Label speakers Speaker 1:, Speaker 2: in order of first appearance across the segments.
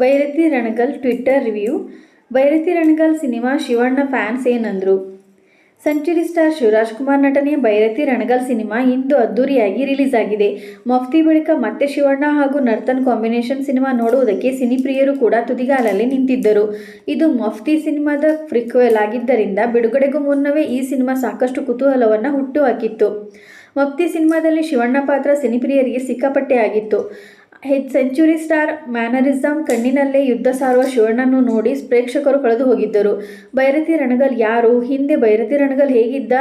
Speaker 1: Bairathi Ranagal twitter review, Bairathi Ranagal cinema Shivanna fans ಏನಂದ್ರು? Century star Shivaraj Kumar ನಟನೆಯ Bairathi Ranagal cinema ಇಂದು ಅದ್ದೂರಿಯಾಗಿ release ಆಗಿದೆ. ಮಫ್ತಿ ಬಳಿಕ ಮತ್ತೆ ಶಿವಣ್ಣ ಹಾಗೂ ನರ್ತನ್ ಕಾಂಬಿನೇಷನ್ ಸಿನಿಮಾ ನೋಡುವುದಕ್ಕೆ ಸಿನಿಪ್ರಿಯರು ಕೂಡ ತುದಿಗಾಲಲ್ಲಿ ನಿಂತಿದ್ದರು. ಇದು ಮಫ್ತಿ ಸಿನಿಮಾದ ಫ್ರಿಕ್ವೆಲ್ ಆಗಿದ್ದರಿಂದ ಬಿಡುಗಡೆಗೂ ಮುನ್ನವೇ ಈ ಸಿನಿಮಾ ಸಾಕಷ್ಟು ಕುತೂಹಲವನ್ನು ಹುಟ್ಟುಹಾಕಿತ್ತು ಮಫ್ತಿ ಸಿನಿಮಾದಲ್ಲಿ ಶಿವಣ್ಣ ಪಾತ್ರ ಸಿನಿಪ್ರಿಯರಿಗೆ ಸಿಕ್ಕಾಪಟ್ಟೆ ಆಗಿತ್ತು. ಹೆಚ್ ಸೆಂಚುರಿ ಸ್ಟಾರ್ ಮ್ಯಾನರಿಸಮ್ ಕಣ್ಣಿನಲ್ಲೇ ಯುದ್ಧ ಸಾರುವ ಶಿವಣ್ಣನ್ನು ನೋಡಿ ಪ್ರೇಕ್ಷಕರು ಕಳೆದು ಹೋಗಿದ್ದರು. ಭೈರತಿ ರಣಗಲ್ ಯಾರು? ಹಿಂದೆ ಭೈರತಿ ರಣಗಲ್ ಹೇಗಿದ್ದ?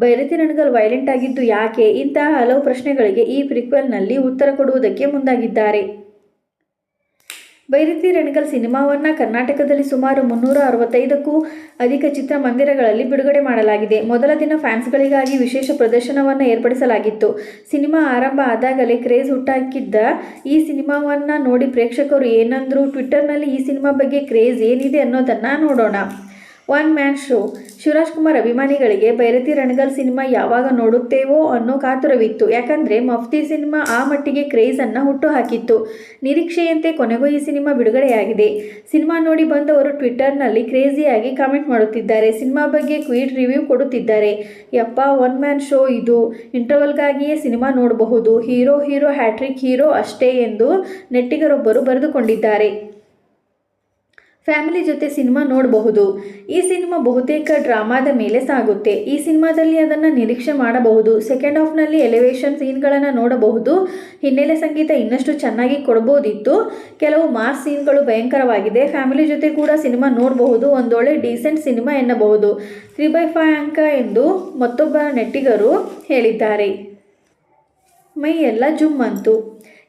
Speaker 1: ಭೈರತಿ ರಣಗಲ್ ವೈಲೆಂಟ್ ಆಗಿದ್ದು ಯಾಕೆ? ಇಂತಹ ಹಲವು ಪ್ರಶ್ನೆಗಳಿಗೆ ಈ ಪ್ರಿಕ್ವೆಲ್ನಲ್ಲಿ ಉತ್ತರ ಕೊಡುವುದಕ್ಕೆ ಮುಂದಾಗಿದ್ದಾರೆ. ಬೈರತಿ ರಣಕಲ್ ಸಿನಿಮಾವನ್ನು ಕರ್ನಾಟಕದಲ್ಲಿ ಸುಮಾರು ಮುನ್ನೂರ ಅರವತ್ತೈದಕ್ಕೂ ಅಧಿಕ ಚಿತ್ರಮಂದಿರಗಳಲ್ಲಿ ಬಿಡುಗಡೆ ಮಾಡಲಾಗಿದೆ. ಮೊದಲ ದಿನ ಫ್ಯಾನ್ಸ್ಗಳಿಗಾಗಿ ವಿಶೇಷ ಪ್ರದರ್ಶನವನ್ನು ಏರ್ಪಡಿಸಲಾಗಿತ್ತು. ಸಿನಿಮಾ ಆರಂಭ ಆದಾಗಲೇ ಕ್ರೇಜ್ ಹುಟ್ಟಾಕಿದ್ದ ಈ ಸಿನಿಮಾವನ್ನು ನೋಡಿ ಪ್ರೇಕ್ಷಕರು ಏನಂದ್ರು, ಟ್ವಿಟ್ಟರ್ನಲ್ಲಿ ಈ ಸಿನಿಮಾ ಬಗ್ಗೆ ಕ್ರೇಜ್ ಏನಿದೆ ಅನ್ನೋದನ್ನು ನೋಡೋಣ. One man show. Shivaraj Kumar ಅಭಿಮಾನಿಗಳಿಗೆ ಬೈರತಿ ರಣಗಲ್ ಸಿನಿಮಾ ಯಾವಾಗ ನೋಡುತ್ತೇವೋ ಅನ್ನೋ ಕಾತುರವಿತ್ತು. ಯಾಕಂದರೆ ಮಫ್ತಿ ಸಿನಿಮಾ ಆ ಮಟ್ಟಿಗೆ ಕ್ರೇಜನ್ನು ಹುಟ್ಟುಹಾಕಿತ್ತು. ನಿರೀಕ್ಷೆಯಂತೆ ಕೊನೆಗೂ ಈ ಸಿನಿಮಾ ಬಿಡುಗಡೆಯಾಗಿದೆ. ಸಿನಿಮಾ ನೋಡಿ ಬಂದವರು ಟ್ವಿಟ್ಟರ್ನಲ್ಲಿ ಕ್ರೇಜಿಯಾಗಿ ಕಾಮೆಂಟ್ ಮಾಡುತ್ತಿದ್ದಾರೆ. ಸಿನಿಮಾ ಬಗ್ಗೆ ಕ್ವೀಟ್ ರಿವ್ಯೂ ಕೊಡುತ್ತಿದ್ದಾರೆ. ಯಪ್ಪ, ಒನ್ ಮ್ಯಾನ್ ಶೋ ಇದು. ಇಂಟರ್ವಲ್ಗಾಗಿಯೇ ಸಿನಿಮಾ ನೋಡಬಹುದು. ಹೀರೋ ಹೀರೋ, ಹ್ಯಾಟ್ರಿಕ್ ಹೀರೋ ಅಷ್ಟೇ ಎಂದು ನೆಟ್ಟಿಗರೊಬ್ಬರು ಬರೆದುಕೊಂಡಿದ್ದಾರೆ. ಫ್ಯಾಮಿಲಿ ಜೊತೆ ಸಿನಿಮಾ ನೋಡಬಹುದು. ಈ ಸಿನಿಮಾ ಬಹುತೇಕ ಡ್ರಾಮಾದ ಮೇಲೆ ಸಾಗುತ್ತೆ. ಈ ಸಿನಿಮಾದಲ್ಲಿ ಅದನ್ನು ನಿರೀಕ್ಷೆ ಮಾಡಬಹುದು. ಸೆಕೆಂಡ್ ಹಾಫ್ನಲ್ಲಿ ಎಲಿವೇಶನ್ ಸೀನ್ಗಳನ್ನು ನೋಡಬಹುದು. ಹಿನ್ನೆಲೆ ಸಂಗೀತ ಇನ್ನಷ್ಟು ಚೆನ್ನಾಗಿ ಕೊಡಬಹುದಿತ್ತು ಕೆಲವು ಮಾಸ್ ಸೀನ್ಗಳು ಭಯಂಕರವಾಗಿದೆ. ಫ್ಯಾಮಿಲಿ ಜೊತೆ ಕೂಡ ಸಿನಿಮಾ ನೋಡಬಹುದು. ಒಂದೊಳ್ಳೆ ಡೀಸೆಂಟ್ ಸಿನಿಮಾ ಎನ್ನಬಹುದು. ತ್ರೀ ಬೈ ಫೈವ್ ಅಂಕ ಎಂದು ಮತ್ತೊಬ್ಬ ನೆಟ್ಟಿಗರು ಹೇಳಿದ್ದಾರೆ. ಮೈ ಎಲ್ಲ ಜುಮ್ ಅಂತು.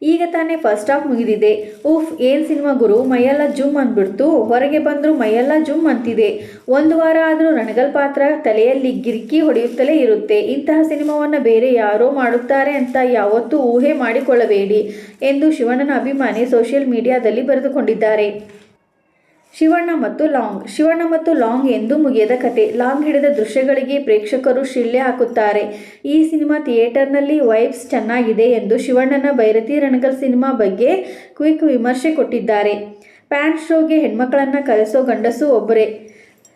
Speaker 1: ಈಗ ತಾನೇ ಫಸ್ಟ್ ಹಾಫ್ ಮುಗಿದಿದೆ. ಉಫ್, ಏನು ಸಿನಿಮಾ ಗುರು? ಮೈಯೆಲ್ಲ ಜುಮ್ ಅಂದ್ಬಿಡ್ತು. ಹೊರಗೆ ಬಂದರೂ ಮೈಯೆಲ್ಲ ಜುಮ್ ಅಂತಿದೆ. ಒಂದು ವಾರ ಆದರೂ ರಣಗಲ್ ಪಾತ್ರ ತಲೆಯಲ್ಲಿ ಗಿರ್ಕಿ ಹೊಡೆಯುತ್ತಲೇ ಇರುತ್ತೆ. ಇಂತಹ ಸಿನಿಮಾವನ್ನು ಬೇರೆ ಯಾರೋ ಮಾಡುತ್ತಾರೆ ಅಂತ ಯಾವತ್ತೂ ಊಹೆ ಮಾಡಿಕೊಳ್ಳಬೇಡಿ ಎಂದು ಶಿವಣ್ಣನ ಅಭಿಮಾನಿ ಸೋಷಿಯಲ್ ಮೀಡಿಯಾದಲ್ಲಿ ಬರೆದುಕೊಂಡಿದ್ದಾರೆ. ಶಿವಣ್ಣ ಮತ್ತು ಲಾಂಗ್. ಶಿವಣ್ಣ ಮತ್ತು ಲಾಂಗ್ ಎಂದು ಮುಗಿಯದ ಕತೆ. ಲಾಂಗ್ ಹಿಡಿದ ದೃಶ್ಯಗಳಿಗೆ ಪ್ರೇಕ್ಷಕರು ಶಿಳ್ಳೆ ಹಾಕುತ್ತಾರೆ. ಈ ಸಿನಿಮಾ ಥಿಯೇಟರ್ನಲ್ಲಿ ವೈಬ್ಸ್ ಚೆನ್ನಾಗಿದೆ ಎಂದು ಶಿವಣ್ಣನ ಭೈರತಿ ರಣಗಲ್ ಸಿನಿಮಾ ಬಗ್ಗೆ ಕ್ವಿಕ್ ವಿಮರ್ಶೆ ಕೊಟ್ಟಿದ್ದಾರೆ. ಪ್ಯಾನ್ ಶೋಗೆ ಹೆಣ್ಮಕ್ಕಳನ್ನು ಕರೆಸೋ ಗಂಡಸು ಒಬ್ಬರೇ.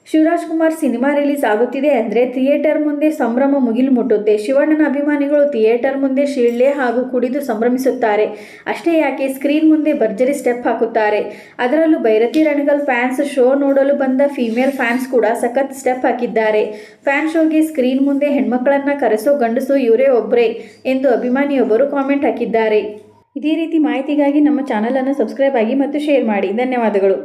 Speaker 1: ಶಿವರಾಜ್ ಕುಮಾರ್ ಸಿನಿಮಾ ರಿಲೀಸ್ ಆಗುತ್ತಿದೆ ಅಂದರೆ ಥಿಯೇಟರ್ ಮುಂದೆ ಸಂಭ್ರಮ ಮುಗಿಲು ಮುಟ್ಟುತ್ತೆ. ಶಿವಣ್ಣನ ಅಭಿಮಾನಿಗಳು ಥಿಯೇಟರ್ ಮುಂದೆ ಶಿಳ್ಳೆ ಹಾಗೂ ಕುಡಿದು ಸಂಭ್ರಮಿಸುತ್ತಾರೆ. ಅಷ್ಟೇ ಯಾಕೆ, ಸ್ಕ್ರೀನ್ ಮುಂದೆ ಭರ್ಜರಿ ಸ್ಟೆಪ್ ಹಾಕುತ್ತಾರೆ. ಅದರಲ್ಲೂ ಭೈರತಿ ರಣಗಲ್ ಫ್ಯಾನ್ಸ್ ಶೋ ನೋಡಲು ಬಂದ ಫೀಮೇಲ್ ಫ್ಯಾನ್ಸ್ ಕೂಡ ಸಖತ್ ಸ್ಟೆಪ್ ಹಾಕಿದ್ದಾರೆ. ಫ್ಯಾನ್ ಶೋಗೆ ಸ್ಕ್ರೀನ್ ಮುಂದೆ ಹೆಣ್ಮಕ್ಕಳನ್ನ ಕರೆಸೋ ಗಂಡಸು ಇವರೇ ಒಬ್ಬರೇ ಎಂದು ಅಭಿಮಾನಿಯೊಬ್ಬರು ಕಾಮೆಂಟ್ ಹಾಕಿದ್ದಾರೆ. ಇದೇ ರೀತಿ ಮಾಹಿತಿಗಾಗಿ ನಮ್ಮ ಚಾನಲನ್ನು ಸಬ್ಸ್ಕ್ರೈಬ್ ಆಗಿ ಮತ್ತು ಶೇರ್ ಮಾಡಿ. ಧನ್ಯವಾದಗಳು.